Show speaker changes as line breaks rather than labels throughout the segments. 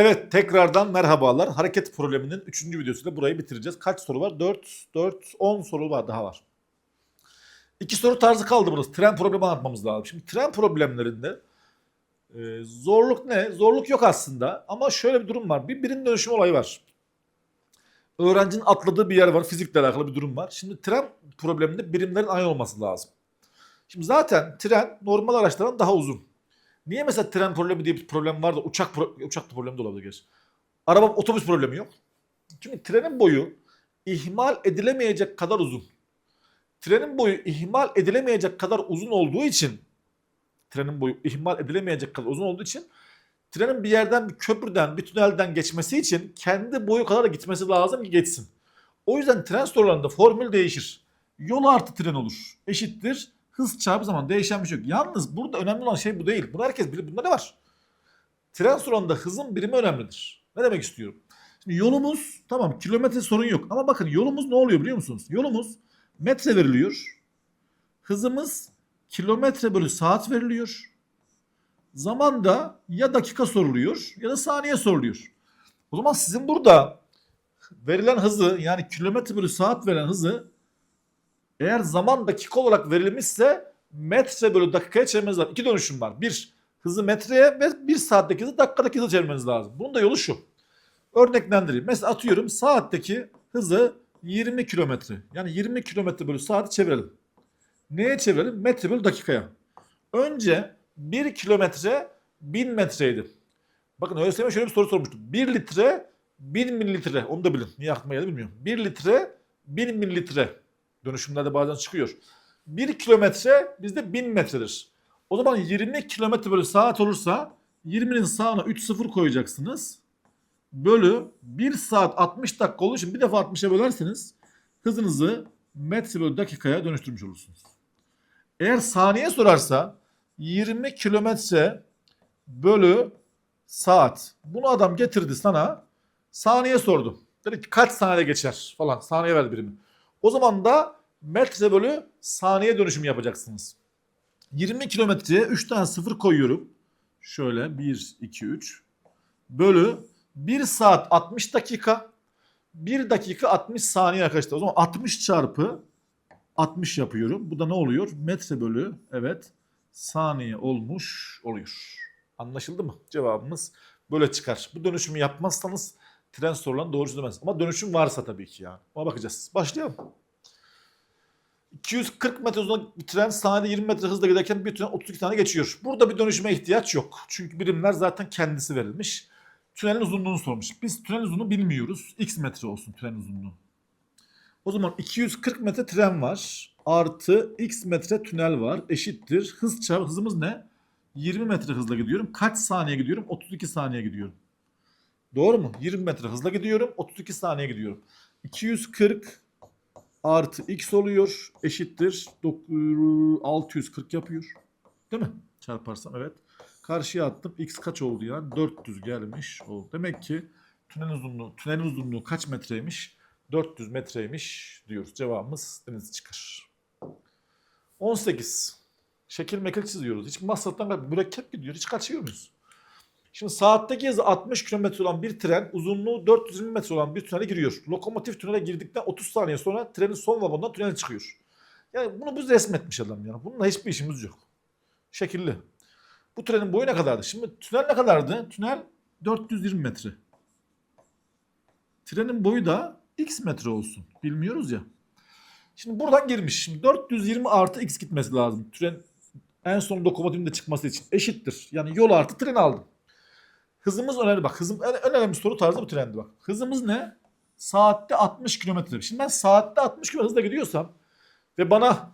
Evet tekrardan merhabalar. Hareket probleminin 3. videosuyla burayı bitireceğiz. Kaç soru var? 4, 4, 10 soru var daha var. İki soru tarzı kaldı burası. Tren problemi anlatmamız lazım. Şimdi tren problemlerinde e, zorluk ne? Zorluk yok aslında ama şöyle bir durum var. Bir birim dönüşüm olayı var. Öğrencinin atladığı bir yer var. Fizikle alakalı bir durum var. Şimdi tren probleminde birimlerin aynı olması lazım. Şimdi zaten tren normal araçlardan daha uzun. Niye mesela tren problemi diye bir problem var da uçak pro- uçak problemi de olabilir. gerçi. Araba otobüs problemi yok. Çünkü trenin boyu ihmal edilemeyecek kadar uzun. Trenin boyu ihmal edilemeyecek kadar uzun olduğu için trenin boyu ihmal edilemeyecek kadar uzun olduğu için trenin bir yerden bir köprüden bir tünelden geçmesi için kendi boyu kadar da gitmesi lazım ki geçsin. O yüzden tren sorularında formül değişir. Yol artı tren olur. Eşittir hız çarpı zaman değişen bir şey yok. Yalnız burada önemli olan şey bu değil. Bunu herkes bilir. Bunda ne var? Tren sorularında hızın birimi önemlidir. Ne demek istiyorum? Şimdi yolumuz tamam kilometre sorun yok. Ama bakın yolumuz ne oluyor biliyor musunuz? Yolumuz metre veriliyor. Hızımız kilometre bölü saat veriliyor. Zamanda ya dakika soruluyor ya da saniye soruluyor. O zaman sizin burada verilen hızı yani kilometre bölü saat verilen hızı eğer zaman dakika olarak verilmişse metre bölü dakikaya çevirmeniz lazım. İki dönüşüm var. Bir hızı metreye ve bir saatteki hızı dakikadaki hızı çevirmeniz lazım. Bunun da yolu şu. Örneklendireyim. Mesela atıyorum saatteki hızı 20 kilometre. Yani 20 kilometre bölü saati çevirelim. Neye çevirelim? Metre bölü dakikaya. Önce 1 kilometre 1000 metreydi. Bakın ÖSYM şöyle bir soru sormuştu. 1 litre 1000 mililitre. Onu da bilin. Niye aklıma geldi bilmiyorum. 1 litre 1000 mililitre. Dönüşümlerde bazen çıkıyor. 1 kilometre bizde 1000 metredir. O zaman 20 kilometre bölü saat olursa 20'nin sağına 3 sıfır koyacaksınız. Bölü 1 saat 60 dakika olduğu için bir defa 60'a bölerseniz hızınızı metre bölü dakikaya dönüştürmüş olursunuz. Eğer saniye sorarsa 20 kilometre bölü saat. Bunu adam getirdi sana saniye sordu. Dedi ki kaç saniyede geçer falan saniye verdi birimi. O zaman da metre bölü saniye dönüşüm yapacaksınız. 20 kilometreye 3 tane sıfır koyuyorum. Şöyle 1, 2, 3. Bölü 1 saat 60 dakika. 1 dakika 60 saniye arkadaşlar. O zaman 60 çarpı 60 yapıyorum. Bu da ne oluyor? Metre bölü evet saniye olmuş oluyor. Anlaşıldı mı? Cevabımız böyle çıkar. Bu dönüşümü yapmazsanız tren sorularını doğru çözemez. Ama dönüşüm varsa tabii ki yani. Ona bakacağız. Başlayalım. 240 metre uzun bir tren saniyede 20 metre hızla giderken bir tren 32 tane geçiyor. Burada bir dönüşüme ihtiyaç yok. Çünkü birimler zaten kendisi verilmiş. Tünelin uzunluğunu sormuş. Biz tünel uzunluğunu bilmiyoruz. X metre olsun tünel uzunluğu. O zaman 240 metre tren var. Artı x metre tünel var. Eşittir. Hız çarpı hızımız ne? 20 metre hızla gidiyorum. Kaç saniye gidiyorum? 32 saniye gidiyorum. Doğru mu? 20 metre hızla gidiyorum. 32 saniye gidiyorum. 240 artı x oluyor. Eşittir. Dok- 640 yapıyor. Değil mi? Çarparsam evet. Karşıya attım. X kaç oldu yani? 400 gelmiş. oldu. Demek ki tünel uzunluğu, tünelin uzunluğu kaç metreymiş? 400 metreymiş diyoruz. Cevabımız deniz çıkar. 18. Şekil mekil çiziyoruz. Hiç masraftan mürekkep gidiyor. Hiç kaçıyor muyuz? Şimdi saatteki hızı 60 km olan bir tren uzunluğu 420 metre olan bir tünele giriyor. Lokomotif tünele girdikten 30 saniye sonra trenin son vagonundan tünele çıkıyor. Yani bunu biz resmetmiş adam yani. Bununla hiçbir işimiz yok. Şekilli. Bu trenin boyu ne kadardı? Şimdi tünel ne kadardı? Tünel 420 metre. Trenin boyu da x metre olsun. Bilmiyoruz ya. Şimdi buradan girmiş. Şimdi 420 artı x gitmesi lazım. Tren en son lokomotifin de çıkması için eşittir. Yani yol artı tren aldım. Hızımız önemli. Bak hızım en, önemli soru tarzı bu trendi bak. Hızımız ne? Saatte 60 kilometre. Şimdi ben saatte 60 km hızla gidiyorsam ve bana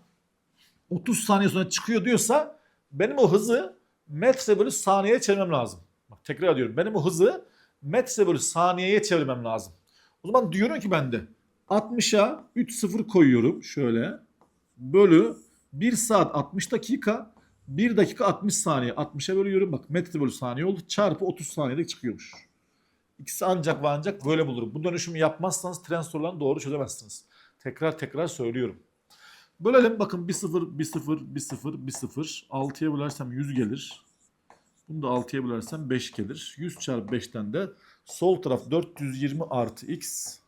30 saniye sonra çıkıyor diyorsa benim o hızı metre bölü saniyeye çevirmem lazım. Bak tekrar ediyorum. Benim o hızı metre bölü saniyeye çevirmem lazım. O zaman diyorum ki ben de 60'a 3 sıfır koyuyorum şöyle. Bölü 1 saat 60 dakika 1 dakika 60 saniye 60'a bölüyorum. Bak metre bölü saniye oldu. Çarpı 30 saniyede çıkıyormuş. İkisi ancak ve ancak böyle bulurum. Bu dönüşümü yapmazsanız tren sorularını doğru çözemezsiniz. Tekrar tekrar söylüyorum. Bölelim bakın 1 0 1 0 1 0 1 0 6'ya bölersem 100 gelir. Bunu da 6'ya bölersem 5 gelir. 100 çarpı 5'ten de sol taraf 420 artı x.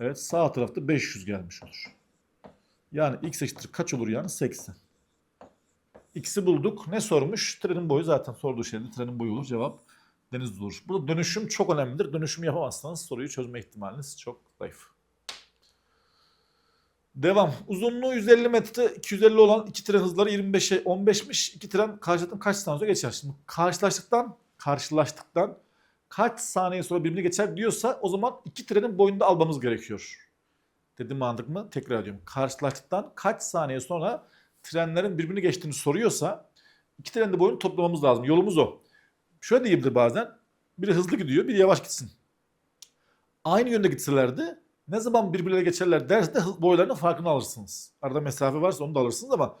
Evet sağ tarafta 500 gelmiş olur. Yani x eşittir kaç olur yani? 80. X'i bulduk. Ne sormuş? Trenin boyu zaten sorduğu şeyde trenin boyu olur. Cevap deniz olur. Burada dönüşüm çok önemlidir. Dönüşüm yapamazsanız soruyu çözme ihtimaliniz çok zayıf. Devam. Uzunluğu 150 metre, 250 olan iki tren hızları 25'e 15'miş. İki tren karşılaştıktan kaç saniye sonra geçer? Şimdi karşılaştıktan, karşılaştıktan kaç saniye sonra birbirini geçer diyorsa o zaman iki trenin boyunu da almamız gerekiyor. Dedim mantık mı? Tekrar ediyorum. Karşılaştıktan kaç saniye sonra trenlerin birbirini geçtiğini soruyorsa iki trenin de boyunu toplamamız lazım. Yolumuz o. Şöyle diyebilir bazen. Biri hızlı gidiyor, biri yavaş gitsin. Aynı yönde gitselerdi ne zaman birbirlerine geçerler derse de boylarının farkını alırsınız. Arada mesafe varsa onu da alırsınız ama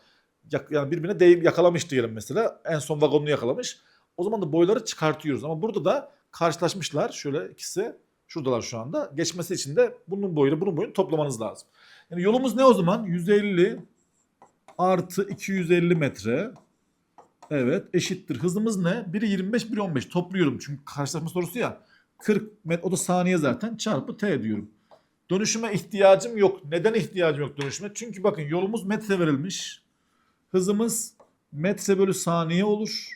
yani birbirine değip yakalamış diyelim mesela. En son vagonunu yakalamış. O zaman da boyları çıkartıyoruz. Ama burada da karşılaşmışlar. Şöyle ikisi şuradalar şu anda. Geçmesi için de bunun boyunu bunun boyunu toplamanız lazım. Yani yolumuz ne o zaman? 150 artı 250 metre. Evet eşittir. Hızımız ne? Biri 25, biri 15. Topluyorum çünkü karşılaşma sorusu ya. 40 metre, o da saniye zaten. Çarpı t diyorum. Dönüşüme ihtiyacım yok. Neden ihtiyacım yok dönüşüme? Çünkü bakın yolumuz metre verilmiş. Hızımız metre bölü saniye olur.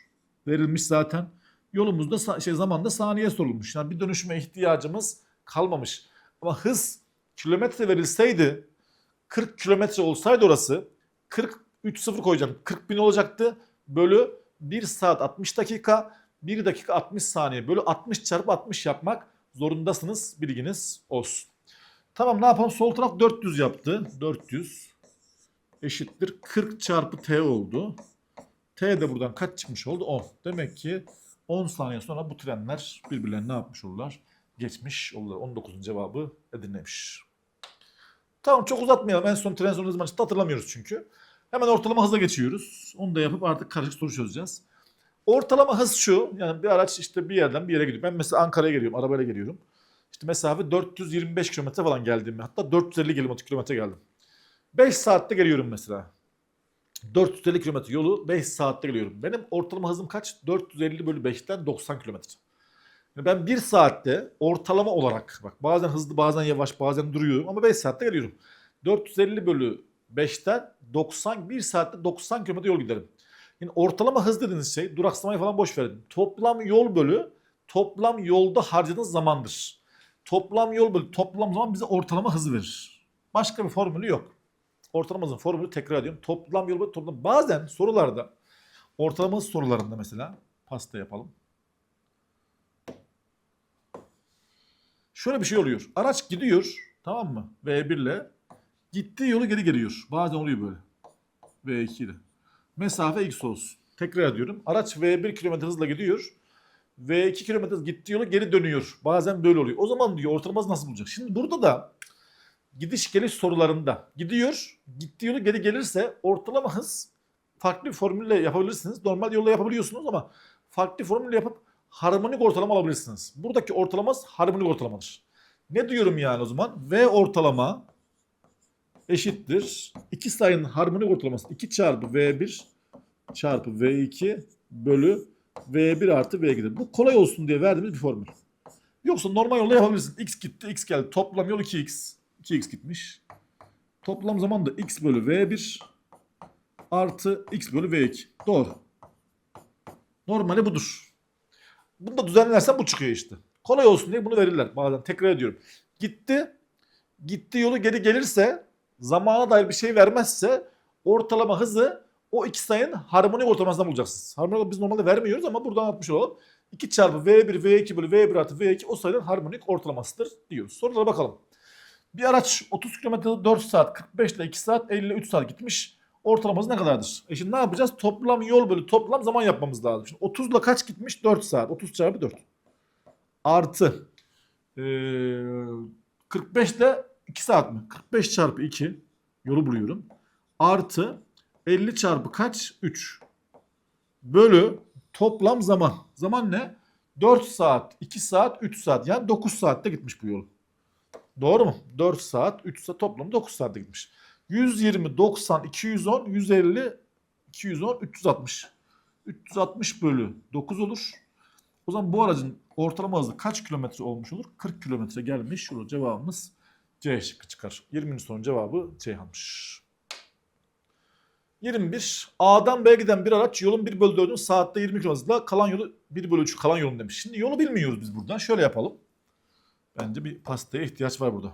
Verilmiş zaten. Yolumuzda şey zamanda saniye sorulmuş. Yani bir dönüşüme ihtiyacımız kalmamış. Ama hız kilometre verilseydi 40 kilometre olsaydı orası 43 sıfır koyacağım. 40 bin olacaktı. Bölü 1 saat 60 dakika 1 dakika 60 saniye bölü 60 çarpı 60 yapmak zorundasınız. Bilginiz olsun. Tamam ne yapalım? Sol taraf 400 yaptı. 400 eşittir 40 çarpı t oldu. T de buradan kaç çıkmış oldu? 10. Demek ki 10 saniye sonra bu trenler birbirlerine ne yapmış olurlar? Geçmiş olurlar. 19'un cevabı Edirne'miş. Tamam çok uzatmayalım. En son tren sonu ne zaman çıktı hatırlamıyoruz çünkü. Hemen ortalama hıza geçiyoruz. Onu da yapıp artık karışık soru çözeceğiz. Ortalama hız şu. Yani bir araç işte bir yerden bir yere gidiyor. Ben mesela Ankara'ya geliyorum. Arabayla geliyorum. İşte mesafe 425 kilometre falan geldim. Hatta 450 kilometre kilometre geldim. 5 saatte geliyorum mesela. 450 kilometre yolu 5 saatte geliyorum. Benim ortalama hızım kaç? 450 bölü 5'ten 90 kilometre. Ben 1 saatte ortalama olarak bak bazen hızlı bazen yavaş bazen duruyorum ama 5 saatte geliyorum. 450 bölü 5'ten 90 1 saatte 90 kilometre yol giderim. Yani ortalama hız dediğiniz şey duraksamayı falan boş verin. Toplam yol bölü toplam yolda harcadığınız zamandır. Toplam yol bölü toplam zaman bize ortalama hızı verir. Başka bir formülü yok. Ortalama hızın formülü tekrar ediyorum. Toplam yol bölü toplam. Bazen sorularda ortalama hız sorularında mesela pasta yapalım. Şöyle bir şey oluyor. Araç gidiyor tamam mı? V1 ile gittiği yolu geri geliyor. Bazen oluyor böyle. V2 ile. Mesafe x olsun. Tekrar ediyorum. Araç V1 km hızla gidiyor. V2 km gittiği yolu geri dönüyor. Bazen böyle oluyor. O zaman diyor ortalama hız nasıl bulacak? Şimdi burada da gidiş geliş sorularında gidiyor. Gittiği yolu geri gelirse ortalama hız farklı formülle yapabilirsiniz. Normal yolla yapabiliyorsunuz ama farklı formülle yapıp harmonik ortalama alabilirsiniz. Buradaki ortalama harmonik ortalamadır. Ne diyorum yani o zaman? V ortalama eşittir. İki sayının harmonik ortalaması 2 çarpı V1 çarpı V2 bölü V1 artı V2'dir. Bu kolay olsun diye verdiğimiz bir formül. Yoksa normal yolla yapabilirsin. X gitti, X geldi. Toplam yol 2X. 2X gitmiş. Toplam zaman da X bölü V1 artı X bölü V2. Doğru. Normali budur. Bunu da düzenlersen bu çıkıyor işte. Kolay olsun diye bunu verirler bazen. Tekrar ediyorum. Gitti. Gitti yolu geri gelirse zamana dair bir şey vermezse ortalama hızı o iki sayının harmonik ortalamasından bulacaksınız. Harmonik biz normalde vermiyoruz ama buradan atmış olalım. 2 çarpı V1 V2 bölü V1 artı V2 o sayının harmonik ortalamasıdır diyoruz. Sorulara bakalım. Bir araç 30 km 4 saat 45 ile 2 saat 50 ile 3 saat gitmiş. Ortalaması ne kadardır? E şimdi ne yapacağız? Toplam yol bölü toplam zaman yapmamız lazım. Şimdi 30 ile kaç gitmiş? 4 saat. 30 çarpı 4. Artı ee, 45 ile 2 saat mi? 45 çarpı 2 yolu buluyorum. Artı 50 çarpı kaç? 3. Bölü toplam zaman. Zaman ne? 4 saat, 2 saat, 3 saat. Yani 9 saatte gitmiş bu yol. Doğru mu? 4 saat, 3 saat toplamı 9 saatte gitmiş. 120, 90, 210, 150, 210, 360. 360 bölü 9 olur. O zaman bu aracın ortalama hızı kaç kilometre olmuş olur? 40 kilometre gelmiş olur. Cevabımız C şıkkı çıkar. 20. sorunun cevabı Ceyhan'mış. 21. A'dan B'ye giden bir araç yolun 1 bölü 4'ünü saatte 20 km hızla kalan yolu 1 bölü 3 kalan yolun demiş. Şimdi yolu bilmiyoruz biz buradan. Şöyle yapalım. Bence bir pastaya ihtiyaç var burada.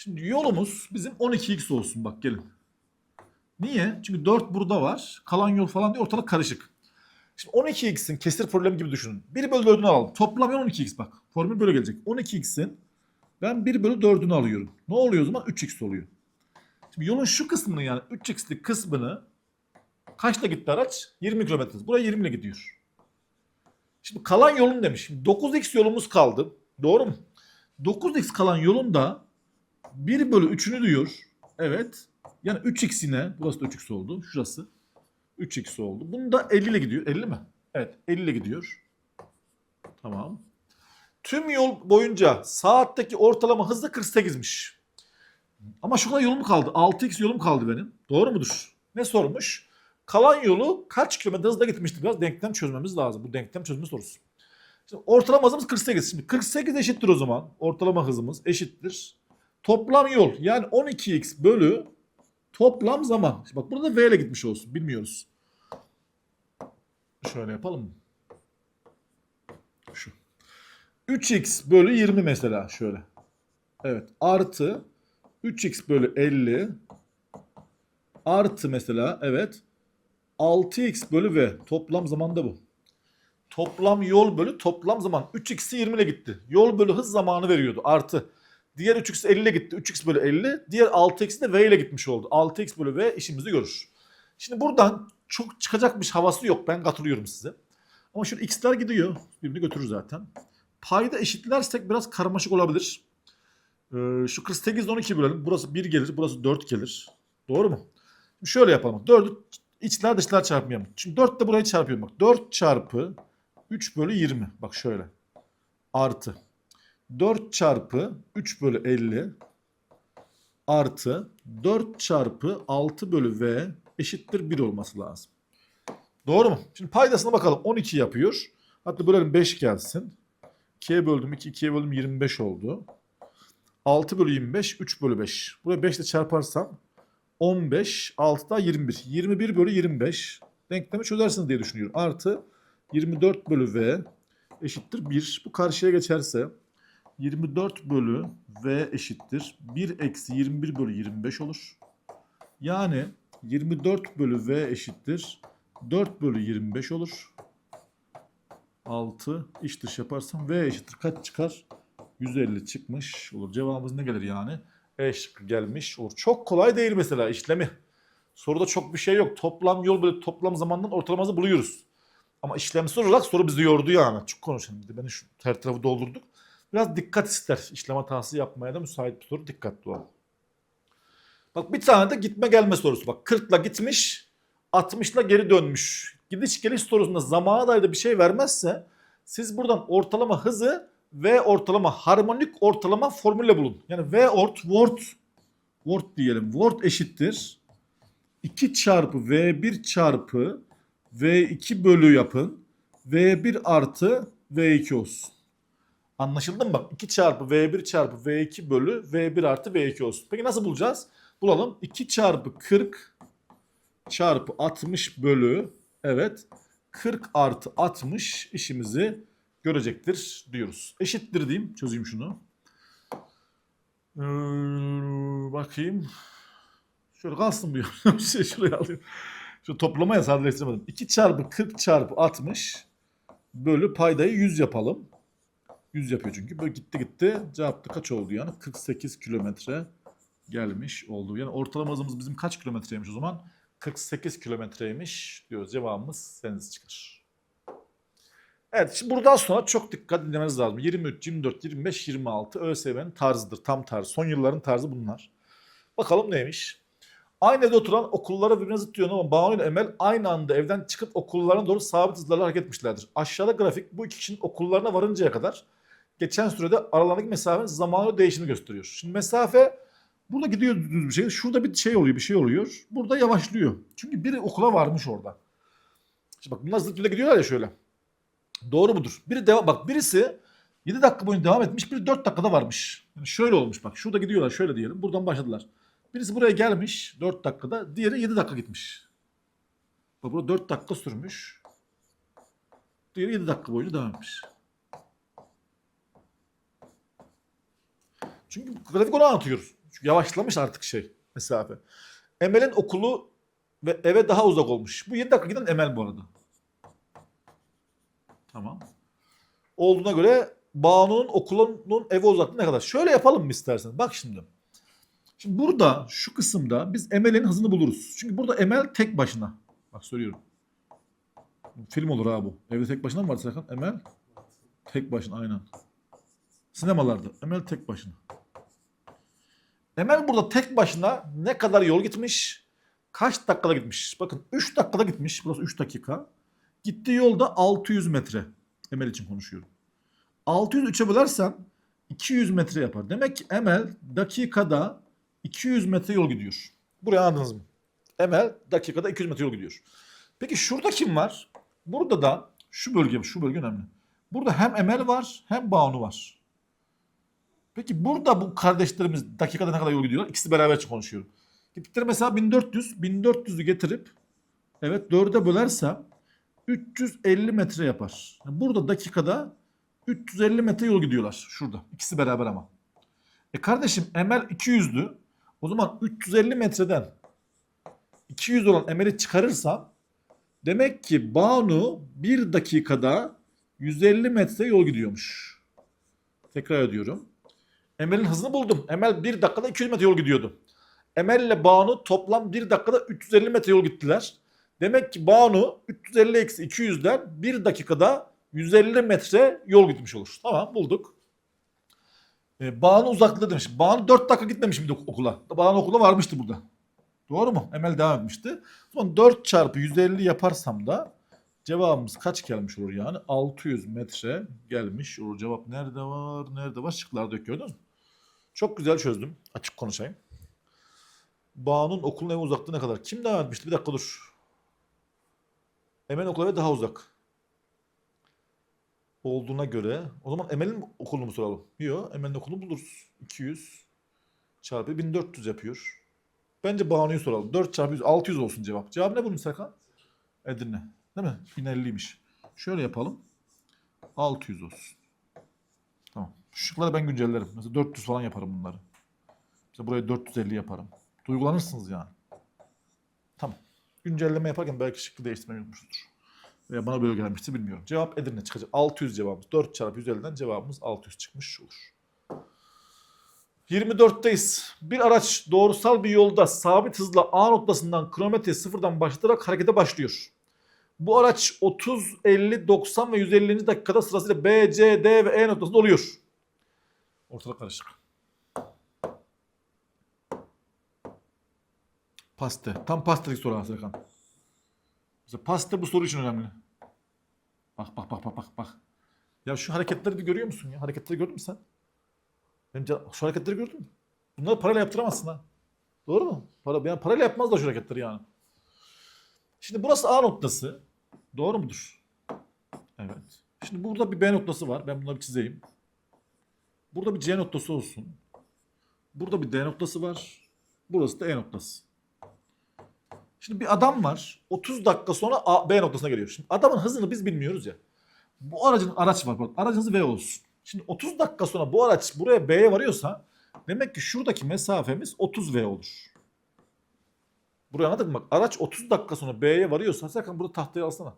Şimdi yolumuz bizim 12x olsun bak gelin. Niye? Çünkü 4 burada var. Kalan yol falan diye ortalık karışık. Şimdi 12x'in kesir problemi gibi düşünün. 1 bölü 4'ünü alalım. Toplam yol 12x bak. Formül böyle gelecek. 12x'in ben 1 bölü 4'ünü alıyorum. Ne oluyor o zaman? 3x oluyor. Şimdi yolun şu kısmını yani 3x'lik kısmını kaçta gitti araç? 20 km. Buraya 20 ile gidiyor. Şimdi kalan yolun demiş. Şimdi 9x yolumuz kaldı. Doğru mu? 9x kalan yolun da 1 bölü 3'ünü diyor. Evet. Yani 3x'ine burası da 3x oldu. Şurası 3x oldu. Bunu da 50 ile gidiyor. 50 mi? Evet 50 ile gidiyor. Tamam. Tüm yol boyunca saatteki ortalama hızı 48'miş. Ama şurada yolum kaldı. 6x yolum kaldı benim. Doğru mudur? Ne sormuş? Kalan yolu kaç kilometre hızla gitmişti? Biraz denklem çözmemiz lazım. Bu denklem çözme sorusu. Şimdi ortalama hızımız 48. Şimdi 48 eşittir o zaman. Ortalama hızımız eşittir. Toplam yol yani 12x bölü toplam zaman. Şimdi bak burada v ile gitmiş olsun. Bilmiyoruz. Şöyle yapalım? Şu. 3x bölü 20 mesela şöyle. Evet. Artı 3x bölü 50 artı mesela evet 6x bölü v. Toplam zamanda bu. Toplam yol bölü toplam zaman. 3x'i 20 ile gitti. Yol bölü hız zamanı veriyordu. Artı. Diğer 3x 50 ile gitti. 3x bölü 50. Diğer 6x de v ile gitmiş oldu. 6x bölü v işimizi görür. Şimdi buradan çok çıkacakmış havası yok. Ben katılıyorum size. Ama şu x'ler gidiyor. Birbirini götürür zaten. Payda eşitlersek biraz karmaşık olabilir. Ee, şu 48 ile 12 bölelim. Burası 1 gelir. Burası 4 gelir. Doğru mu? Şimdi şöyle yapalım. 4'ü içler dışlar çarpmayalım. Şimdi 4 de burayı çarpıyorum. Bak 4 çarpı 3 bölü 20. Bak şöyle. Artı. 4 çarpı 3 bölü 50 artı 4 çarpı 6 bölü v eşittir 1 olması lazım. Doğru mu? Şimdi paydasına bakalım. 12 yapıyor. Hatta bölelim 5 gelsin. 2'ye böldüm 2, 2'ye böldüm 25 oldu. 6 bölü 25, 3 bölü 5. Buraya 5 ile çarparsam 15, 6 da 21. 21 bölü 25. Denklemi çözersiniz diye düşünüyorum. Artı 24 bölü v eşittir 1. Bu karşıya geçerse 24 bölü v eşittir 1 eksi 21 bölü 25 olur. Yani 24 bölü v eşittir 4 bölü 25 olur. 6 iç dış yaparsam v eşittir kaç çıkar? 150 çıkmış olur. Cevabımız ne gelir yani? E şıkkı gelmiş olur. Çok kolay değil mesela işlemi. Soruda çok bir şey yok. Toplam yol böyle toplam zamandan ortalamasını buluyoruz. Ama işlemsel olarak soru bizi yordu yani. Çok konuşalım. dedi. Beni şu her tarafı doldurduk. Biraz dikkat ister. İşlem hatası yapmaya da müsait bir soru. Dikkatli olun. Bak bir tane de gitme gelme sorusu. Bak 40'la gitmiş, 60'la geri dönmüş. Gidiş geliş sorusunda zamana dair de bir şey vermezse siz buradan ortalama hızı V ortalama harmonik ortalama formülle bulun. Yani V ort word word diyelim. Word eşittir 2 çarpı V1 çarpı V2 bölü yapın. V1 artı V2 olsun. Anlaşıldı mı bak? 2 çarpı V1 çarpı V2 bölü V1 artı V2 olsun. Peki nasıl bulacağız? Bulalım. 2 çarpı 40 çarpı 60 bölü evet 40 artı 60 işimizi görecektir diyoruz. Eşittir diyeyim. Çözeyim şunu. Ee, bakayım. Şöyle kalsın. Bir şey şuraya alayım. Şu toplamaya sadeleştiremedim. 2 çarpı 40 çarpı 60 bölü paydayı 100 yapalım. 100 yapıyor çünkü. Böyle gitti gitti. Cevapta kaç oldu yani? 48 kilometre gelmiş oldu. Yani ortalama hızımız bizim kaç kilometreymiş o zaman? 48 kilometreymiş diyoruz. Cevabımız seniz çıkar. Evet şimdi buradan sonra çok dikkat dinlemeniz lazım. 23, 24, 25, 26 ÖSYM'nin tarzıdır. Tam tarzı. Son yılların tarzı bunlar. Bakalım neymiş? Aynı evde oturan okullara birbirine zıt ama Banu ile Emel aynı anda evden çıkıp okullarına doğru sabit hızlarla hareket etmişlerdir. Aşağıda grafik bu iki kişinin okullarına varıncaya kadar geçen sürede aralarındaki mesafenin zamanla değişimini gösteriyor. Şimdi mesafe burada gidiyor düz bir şey. Şurada bir şey oluyor, bir şey oluyor. Burada yavaşlıyor. Çünkü biri okula varmış orada. Şimdi bak bunlar yolda gidiyorlar ya şöyle. Doğru mudur? Biri devam bak birisi 7 dakika boyunca devam etmiş, biri 4 dakikada varmış. Yani şöyle olmuş bak. Şurada gidiyorlar şöyle diyelim. Buradan başladılar. Birisi buraya gelmiş 4 dakikada, diğeri 7 dakika gitmiş. Bak burada 4 dakika sürmüş. Diğeri 7 dakika boyunca devam etmiş. Çünkü grafik onu anlatıyoruz. Çünkü yavaşlamış artık şey mesafe. Emel'in okulu ve eve daha uzak olmuş. Bu 7 dakika giden Emel bu arada. Tamam. Olduğuna göre Banu'nun okulunun eve uzaklığı ne kadar? Şöyle yapalım mı istersen? Bak şimdi. Şimdi burada şu kısımda biz Emel'in hızını buluruz. Çünkü burada Emel tek başına. Bak söylüyorum. Film olur ha bu. Evde tek başına mı vardı Serkan? Emel tek başına aynen. Sinemalarda Emel tek başına. Emel burada tek başına ne kadar yol gitmiş? Kaç dakikada gitmiş? Bakın 3 dakikada gitmiş. Burası 3 dakika. Gittiği yolda 600 metre. Emel için konuşuyorum. 600 3'e bölersem 200 metre yapar. Demek ki Emel dakikada 200 metre yol gidiyor. Buraya anladınız mı? Emel dakikada 200 metre yol gidiyor. Peki şurada kim var? Burada da şu bölge, şu bölge önemli. Burada hem Emel var hem Banu var. Peki burada bu kardeşlerimiz dakikada ne kadar yol gidiyorlar? İkisi beraber konuşuyorum. Gittikleri mesela 1400. 1400'ü getirip evet 4'e bölersem 350 metre yapar. Yani burada dakikada 350 metre yol gidiyorlar. Şurada. İkisi beraber ama. E kardeşim Emel 200'dü. O zaman 350 metreden 200 olan Emel'i çıkarırsam demek ki Banu bir dakikada 150 metre yol gidiyormuş. Tekrar ediyorum. Emel'in hızını buldum. Emel bir dakikada 200 metre yol gidiyordu. Emel ile Banu toplam bir dakikada 350 metre yol gittiler. Demek ki Banu 350 eksi 200'den bir dakikada 150 metre yol gitmiş olur. Tamam bulduk. Ee, Banu uzaklığı demiş. Banu 4 dakika gitmemiş miydi ok- okula? Banu okula varmıştı burada. Doğru mu? Emel devam etmişti. O zaman 4 çarpı 150 yaparsam da cevabımız kaç gelmiş olur yani? 600 metre gelmiş olur. Cevap nerede var? Nerede var? Şıklarda gördün mü? Çok güzel çözdüm. Açık konuşayım. Banu'nun okulun eve uzaklığı ne kadar? Kim devam etmişti? Bir dakika dur. Emel'in okulu daha uzak. Olduğuna göre o zaman Emel'in okulunu mu soralım? Yok. Emel'in okulunu buluruz. 200 çarpı 1400 yapıyor. Bence Banu'yu soralım. 4 çarpı 100 600 olsun cevap. Cevap ne bunun Serkan? Edirne. Değil mi? 1050'ymiş. Şöyle yapalım. 600 olsun. Şıkları ben güncellerim. Mesela 400 falan yaparım bunları. Mesela buraya 450 yaparım. Duygulanırsınız yani. Tamam. Güncelleme yaparken belki şıkkı değiştirmeyi unutmuştur. Veya bana böyle gelmişti bilmiyorum. Cevap Edirne çıkacak. 600 cevabımız. 4 çarpı 150'den cevabımız 600 çıkmış olur. 24'teyiz. Bir araç doğrusal bir yolda sabit hızla A noktasından kilometre sıfırdan başlatarak harekete başlıyor. Bu araç 30, 50, 90 ve 150. dakikada sırasıyla B, C, D ve E noktasında oluyor. Ortalık karışık. Paste. Tam pastelik soru ha Serkan. Mesela paste bu soru için önemli. Bak bak bak bak bak bak. Ya şu hareketleri bir görüyor musun ya? Hareketleri gördün mü sen? Benim can- şu hareketleri gördün mü? Bunları parayla yaptıramazsın ha. Doğru mu? Para, yani parayla yapmaz da şu hareketleri yani. Şimdi burası A noktası. Doğru mudur? Evet. Şimdi burada bir B noktası var. Ben bunları bir çizeyim. Burada bir C noktası olsun. Burada bir D noktası var. Burası da E noktası. Şimdi bir adam var. 30 dakika sonra A, B noktasına geliyor. Şimdi adamın hızını biz bilmiyoruz ya. Bu aracın araç var. Pardon. Aracın hızı V olsun. Şimdi 30 dakika sonra bu araç buraya B'ye varıyorsa demek ki şuradaki mesafemiz 30 V olur. Buraya anladın mı? Bak araç 30 dakika sonra B'ye varıyorsa sakın burada tahtaya alsana.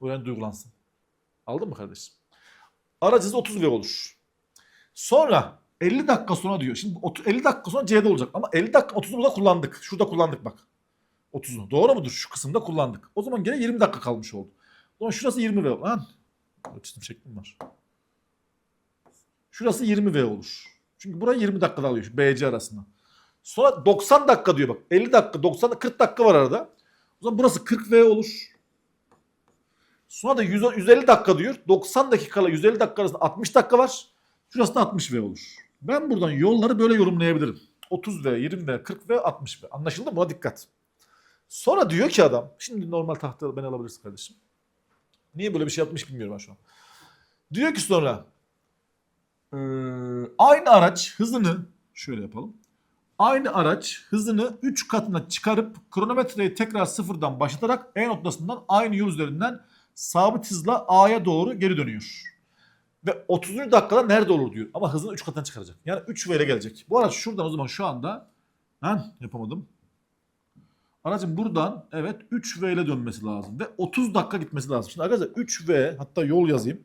Öğrenci duygulansın. Aldın mı kardeşim? Aracı hızı 30 V olur. Sonra 50 dakika sonra diyor. Şimdi 30 50 dakika sonra C'de olacak. Ama 50 dakika 30'u burada kullandık. Şurada kullandık bak. 30'u. Doğru mudur? Şu kısımda kullandık. O zaman gene 20 dakika kalmış oldu. O zaman şurası 20 V. Lan. Çizim şeklim var. Şurası 20 V olur. Çünkü burayı 20 dakikada alıyor. BC arasında. Sonra 90 dakika diyor bak. 50 dakika, 90 40 dakika var arada. O zaman burası 40 V olur. Sonra da 100 150 dakika diyor. 90 dakikayla 150 dakika arasında 60 dakika var. Şurası da 60 V olur. Ben buradan yolları böyle yorumlayabilirim. 30 V, 20 V, 40 V, 60 V. Anlaşıldı mı? Buna dikkat. Sonra diyor ki adam, şimdi normal tahta ben alabilirsin kardeşim. Niye böyle bir şey yapmış bilmiyorum ben şu an. Diyor ki sonra eee, aynı araç hızını şöyle yapalım. Aynı araç hızını 3 katına çıkarıp kronometreyi tekrar sıfırdan başlatarak E noktasından aynı yol üzerinden sabit hızla A'ya doğru geri dönüyor. Ve 30. dakikada nerede olur diyor. Ama hızını 3 katına çıkaracak. Yani 3 V ile gelecek. Bu araç şuradan o zaman şu anda ben yapamadım. Aracın buradan evet 3V ile dönmesi lazım. Ve 30 dakika gitmesi lazım. Şimdi arkadaşlar 3V hatta yol yazayım.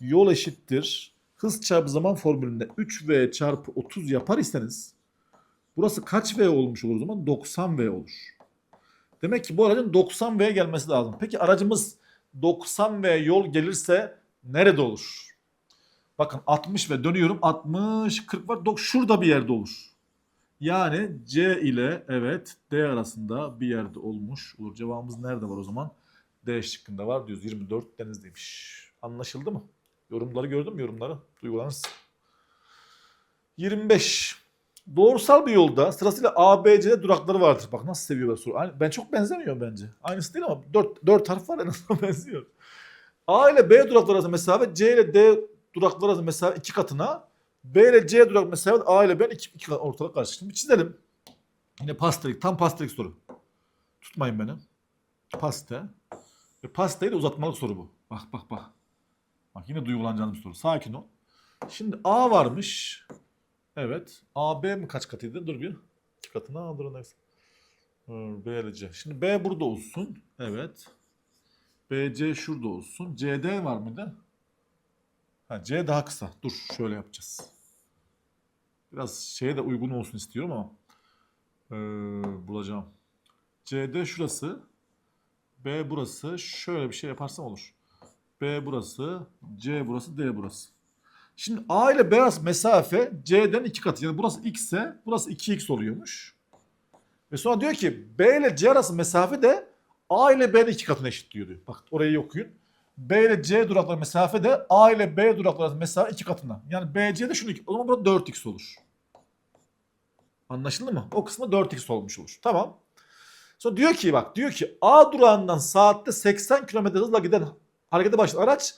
Yol eşittir. Hız çarpı zaman formülünde 3V çarpı 30 yapar iseniz burası kaç V olmuş olur o zaman? 90V olur. Demek ki bu aracın 90V gelmesi lazım. Peki aracımız 90V yol gelirse nerede olur? Bakın 60 ve dönüyorum 60 40 var. Dok- Şurada bir yerde olur. Yani C ile evet D arasında bir yerde olmuş olur. Cevabımız nerede var o zaman? D şıkkında var diyoruz. 24 denizdeymiş. Anlaşıldı mı? Yorumları gördün mü yorumları? Duygularınız. 25. Doğrusal bir yolda sırasıyla A, B, C durakları vardır. Bak nasıl seviyorlar soru. Ben çok benzemiyor bence. Aynısı değil ama 4, 4 harf var en azından benziyor. A ile B durakları arasında mesafe C ile D durakları arasında mesafe iki katına B ile C durak mesafe A ile B'nin iki, iki ortalık karşı. Çizelim. Yine pastelik. Tam pastelik soru. Tutmayın beni. Paste. Ve pasteyi de uzatmalık soru bu. Bak bak bak. Bak yine duygulanacağım bir soru. Sakin ol. Şimdi A varmış. Evet. A, B mi kaç katıydı? Dur bir. İki katına. Dur neyse. Dur, B ile C. Şimdi B burada olsun. Evet. BC şurada olsun. CD var mıydı? Ha, C daha kısa. Dur şöyle yapacağız. Biraz şeye de uygun olsun istiyorum ama ee, bulacağım. CD şurası. B burası. Şöyle bir şey yaparsam olur. B burası. C burası. D burası. Şimdi A ile B arası mesafe C'den iki katı. Yani burası x ise burası 2x oluyormuş. Ve sonra diyor ki B ile C arası mesafe de A ile B'nin iki katına eşit diyor. Bak orayı okuyun. B ile C durakları mesafe de A ile B durakları mesafe iki katına. Yani BC de şunu iki. O zaman burada 4x olur. Anlaşıldı mı? O kısmı 4x olmuş olur. Tamam. Sonra diyor ki bak diyor ki A durağından saatte 80 km hızla giden harekete başlayan araç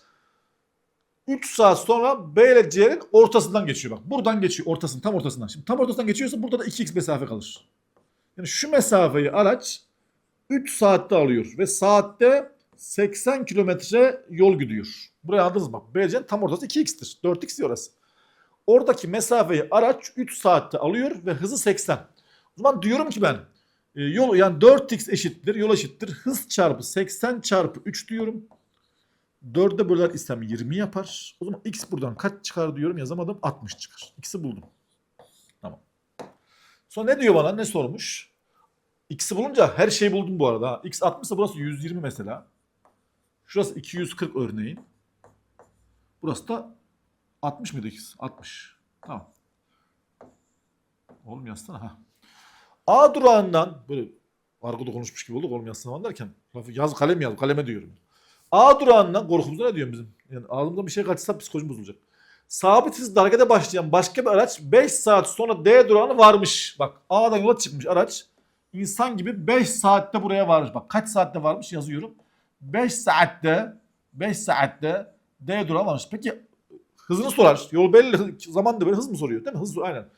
3 saat sonra B ile C'nin ortasından geçiyor bak. Buradan geçiyor ortasının tam ortasından. Şimdi tam ortasından geçiyorsa burada da 2x mesafe kalır. Yani şu mesafeyi araç 3 saatte alıyor ve saatte 80 kilometre yol gidiyor. Buraya aldınız bak. BC'nin tam ortası 2x'tir. 4x diyor orası. Oradaki mesafeyi araç 3 saatte alıyor ve hızı 80. O zaman diyorum ki ben e, yol yani 4x eşittir yol eşittir hız çarpı 80 çarpı 3 diyorum. 4'e böler isem 20 yapar. O zaman x buradan kaç çıkar diyorum yazamadım 60 çıkar. X'i buldum. Tamam. Sonra ne diyor bana ne sormuş? X'i bulunca her şeyi buldum bu arada. X 60 ise burası 120 mesela. Şurası 240 örneğin. Burası da 60 mıydı X? 60. Tamam. Oğlum yazsana ha. A durağından böyle argoda konuşmuş gibi olduk oğlum yazsana falan derken. Yaz kalem yaz kaleme diyorum. A durağından korkumuzda ne diyorum bizim? Yani ağzımdan bir şey kaçsa psikolojim bozulacak. Sabit hızla harekete başlayan başka bir araç 5 saat sonra D durağına varmış. Bak A'dan yola çıkmış araç. İnsan gibi 5 saatte buraya varmış. Bak kaç saatte varmış yazıyorum. 5 saatte 5 saatte D durağı varmış. Peki hızını sorar. Yol belli zaman da böyle hız mı soruyor değil mi? Hız aynen.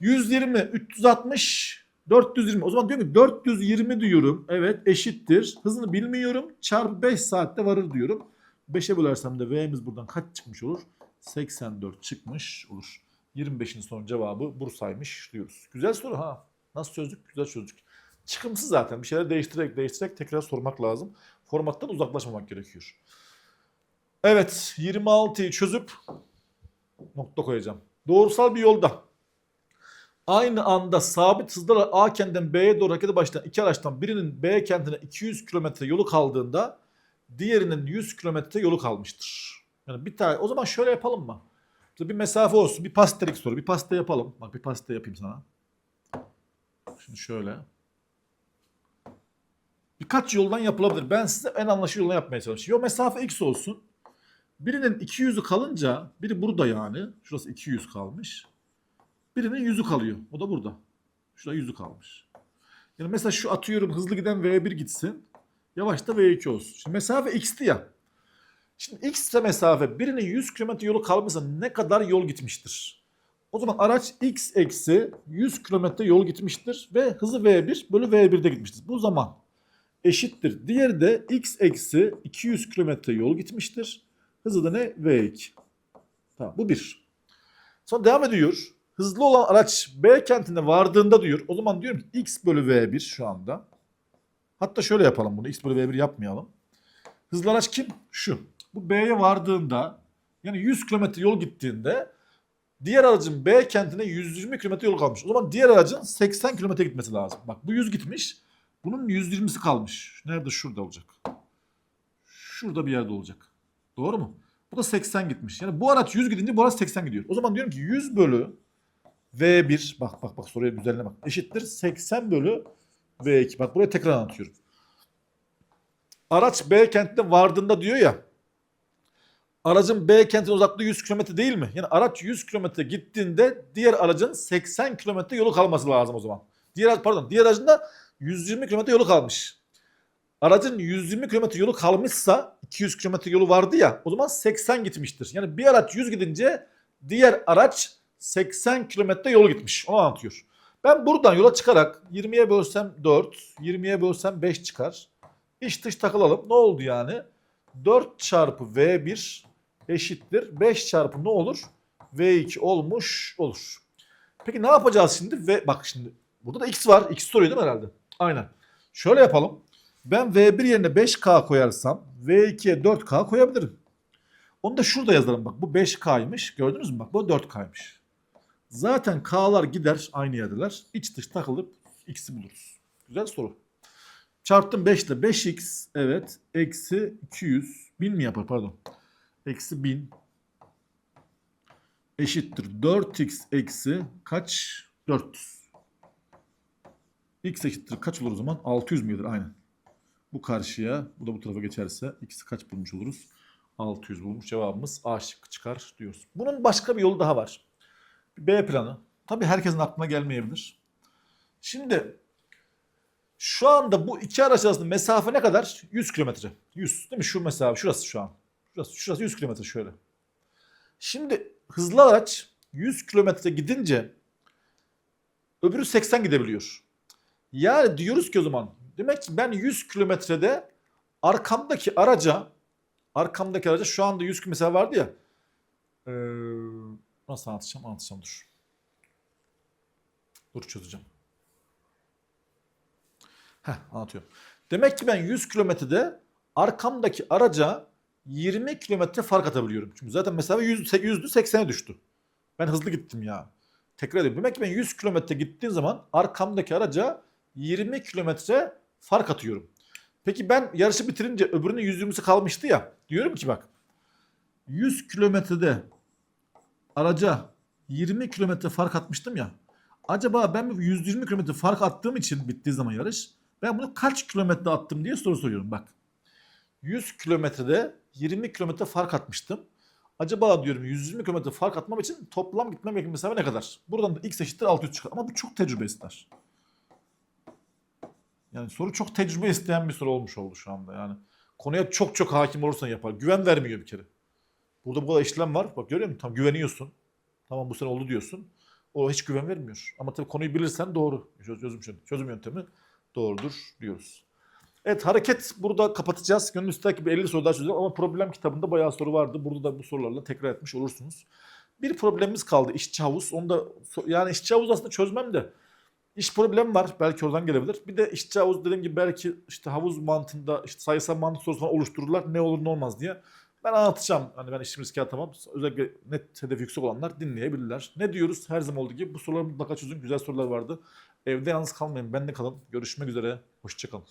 120, 360, 420. O zaman diyorum ki 420 diyorum. Evet eşittir. Hızını bilmiyorum. Çarpı 5 saatte varır diyorum. 5'e bölersem de V'miz buradan kaç çıkmış olur? 84 çıkmış olur. 25'in son cevabı Bursa'ymış diyoruz. Güzel soru ha. Nasıl çözdük? Güzel çözdük. Çıkımsız zaten. Bir şeyler değiştirerek değiştirerek tekrar sormak lazım. Formattan uzaklaşmamak gerekiyor. Evet 26'yı çözüp nokta koyacağım. Doğrusal bir yolda aynı anda sabit hızla A kentinden B'ye doğru harekete başlayan iki araçtan birinin B kentine 200 kilometre yolu kaldığında diğerinin 100 kilometre yolu kalmıştır. Yani bir tane o zaman şöyle yapalım mı? Bir mesafe olsun. Bir pastelik soru. Bir paste yapalım. Bak bir paste yapayım sana. Şimdi şöyle. Birkaç yoldan yapılabilir. Ben size en anlaşılır yoldan yapmaya çalışıyorum. Yo mesafe x olsun. Birinin 200'ü kalınca biri burada yani. Şurası 200 kalmış. Birinin 100'ü kalıyor. O da burada. Şurada 100'ü kalmış. Yani mesela şu atıyorum hızlı giden V1 gitsin. Yavaş da V2 olsun. Şimdi mesafe x'ti ya. Şimdi x mesafe birinin 100 km yolu kalmışsa ne kadar yol gitmiştir? O zaman araç x eksi 100 km yol gitmiştir ve hızı v1 bölü v1'de gitmiştir. Bu zaman eşittir. Diğeri de x eksi 200 km yol gitmiştir. Hızı da ne? v2. Tamam bu bir. Sonra devam ediyor. Hızlı olan araç B kentine vardığında diyor. O zaman diyorum ki x bölü v1 şu anda. Hatta şöyle yapalım bunu. x bölü v1 yapmayalım. Hızlı araç kim? Şu. Bu B'ye vardığında yani 100 km yol gittiğinde diğer aracın B kentine 120 km yol kalmış. O zaman diğer aracın 80 km gitmesi lazım. Bak bu 100 gitmiş. Bunun 120'si kalmış. Nerede? Şurada olacak. Şurada bir yerde olacak. Doğru mu? Bu da 80 gitmiş. Yani bu araç 100 gidince bu araç 80 gidiyor. O zaman diyorum ki 100 bölü V1 bak bak bak soruya güzelliğine bak. Eşittir 80 bölü V2. Bak buraya tekrar anlatıyorum. Araç B kentine vardığında diyor ya aracın B kentine uzaklığı 100 km değil mi? Yani araç 100 km gittiğinde diğer aracın 80 km yolu kalması lazım o zaman. Diğer pardon, diğer aracın da 120 km yolu kalmış. Aracın 120 km yolu kalmışsa 200 km yolu vardı ya o zaman 80 gitmiştir. Yani bir araç 100 gidince diğer araç 80 kilometre yol gitmiş. Onu anlatıyor. Ben buradan yola çıkarak 20'ye bölsem 4, 20'ye bölsem 5 çıkar. İç dış takılalım. Ne oldu yani? 4 çarpı V1 eşittir. 5 çarpı ne olur? V2 olmuş olur. Peki ne yapacağız şimdi? Ve bak şimdi burada da x var. X soruyor değil mi herhalde? Aynen. Şöyle yapalım. Ben V1 yerine 5K koyarsam V2'ye 4K koyabilirim. Onu da şurada yazarım bak. Bu 5K'ymış. Gördünüz mü bak bu 4K'ymış. Zaten K'lar gider aynı yerdeler. İç dış takılıp X'i buluruz. Güzel soru. Çarptım 5 ile 5X evet eksi 200 1000 mi yapar pardon. Eksi 1000 eşittir 4X eksi kaç? 400. X eşittir kaç olur o zaman? 600 mi gelir? Aynen. Bu karşıya bu da bu tarafa geçerse X'i kaç bulmuş oluruz? 600 bulmuş. Cevabımız A şıkkı çıkar diyoruz. Bunun başka bir yolu daha var. B planı. Tabii herkesin aklına gelmeyebilir. Şimdi şu anda bu iki araç arasında mesafe ne kadar? 100 kilometre. 100 değil mi? Şu mesafe şurası şu an. Şurası, şurası 100 kilometre şöyle. Şimdi hızlı araç 100 kilometre gidince öbürü 80 gidebiliyor. Yani diyoruz ki o zaman demek ki ben 100 kilometrede arkamdaki araca arkamdaki araca şu anda 100 kilometre vardı ya ee, nasıl anlatacağım anlatacağım dur. Dur çözeceğim. Heh anlatıyorum. Demek ki ben 100 kilometrede arkamdaki araca 20 kilometre fark atabiliyorum. Çünkü zaten mesafe 100, 100'dü 80'e düştü. Ben hızlı gittim ya. Tekrar ediyorum. Demek ki ben 100 kilometre gittiğim zaman arkamdaki araca 20 kilometre fark atıyorum. Peki ben yarışı bitirince öbürünün 120'si kalmıştı ya. Diyorum ki bak 100 kilometrede araca 20 kilometre fark atmıştım ya. Acaba ben bu 120 kilometre fark attığım için bittiği zaman yarış ben bunu kaç kilometre attım diye soru soruyorum bak. 100 kilometrede 20 kilometre fark atmıştım. Acaba diyorum 120 kilometre fark atmam için toplam gitmem gereken mesafe ne kadar? Buradan da x eşittir 600 çıkar. Ama bu çok tecrübe ister. Yani soru çok tecrübe isteyen bir soru olmuş oldu şu anda. Yani konuya çok çok hakim olursan yapar. Güven vermiyor bir kere. Burada bu kadar işlem var. Bak görüyor musun? Tam güveniyorsun. Tamam bu sene oldu diyorsun. O hiç güven vermiyor. Ama tabii konuyu bilirsen doğru. Çözüm, çözüm yöntemi doğrudur diyoruz. Evet hareket burada kapatacağız. Gönül üstündeki bir 50 soru daha çözeceğiz ama problem kitabında bayağı soru vardı. Burada da bu sorularla tekrar etmiş olursunuz. Bir problemimiz kaldı işçi havuz. Onu da yani işçi havuz aslında çözmem de iş problemi var. Belki oradan gelebilir. Bir de işçi havuz dediğim gibi belki işte havuz mantığında işte sayısal mantık sorusu falan oluştururlar. Ne olur ne olmaz diye. Ben anlatacağım. Hani ben işimi riske atamam. Özellikle net hedef yüksek olanlar dinleyebilirler. Ne diyoruz? Her zaman olduğu gibi bu soruları mutlaka çözün. Güzel sorular vardı. Evde yalnız kalmayın. Ben de kalın. Görüşmek üzere. Hoşçakalın.